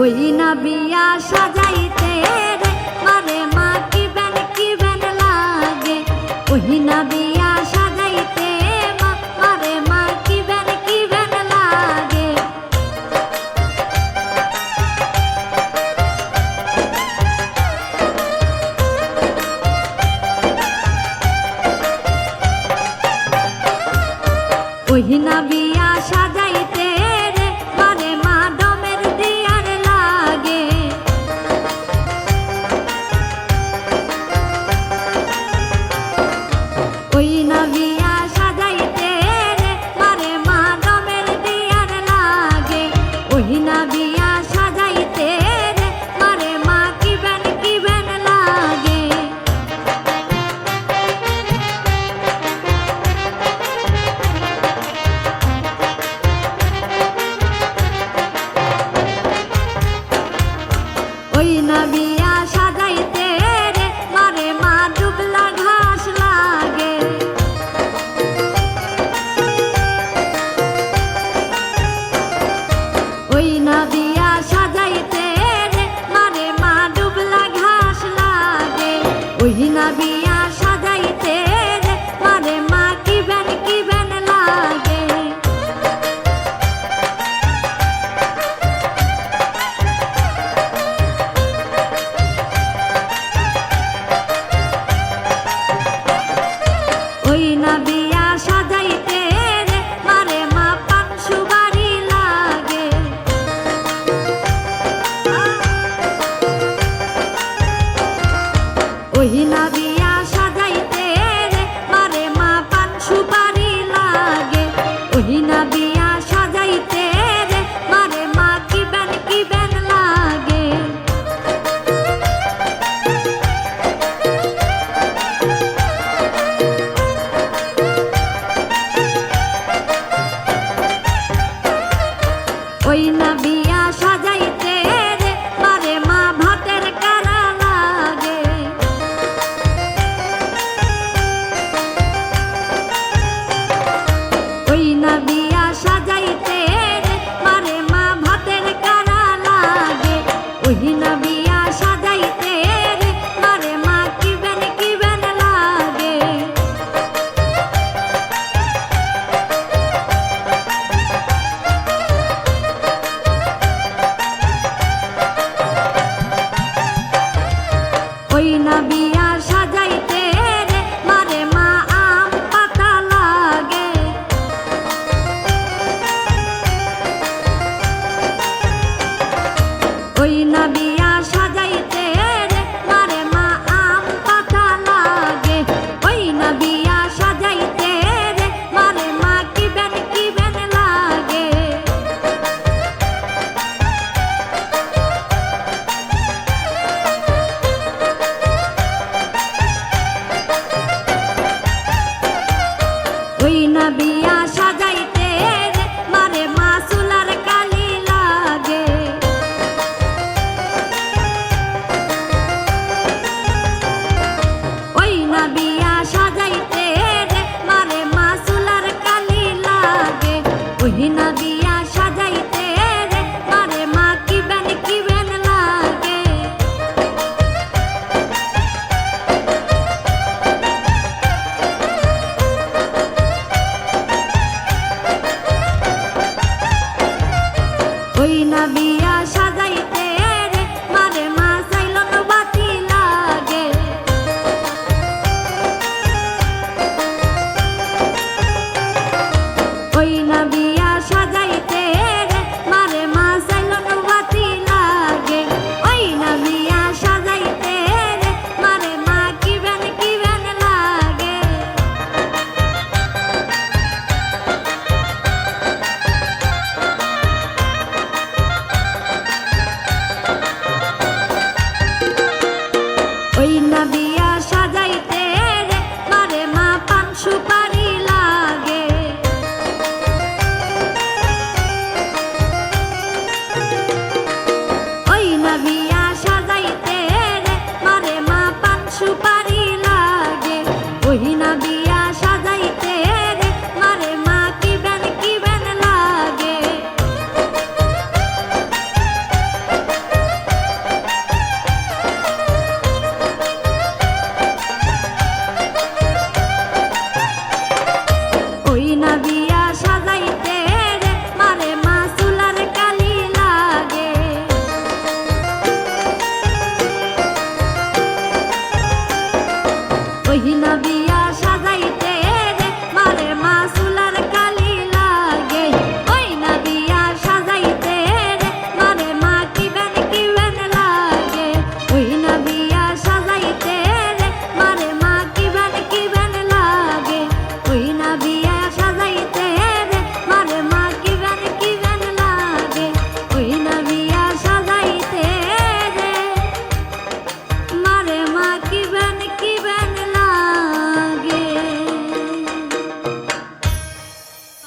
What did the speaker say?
ওই না বিয়া সাজাইতে রে, মারে মা, কি ব্যান কি ব্যান লাগে? ওই না বিয়া সাজাইতে মারে মা, কি ব্যান কি ব্যান লাগে? ওই না ওই না বিয়া সাজাই সুপার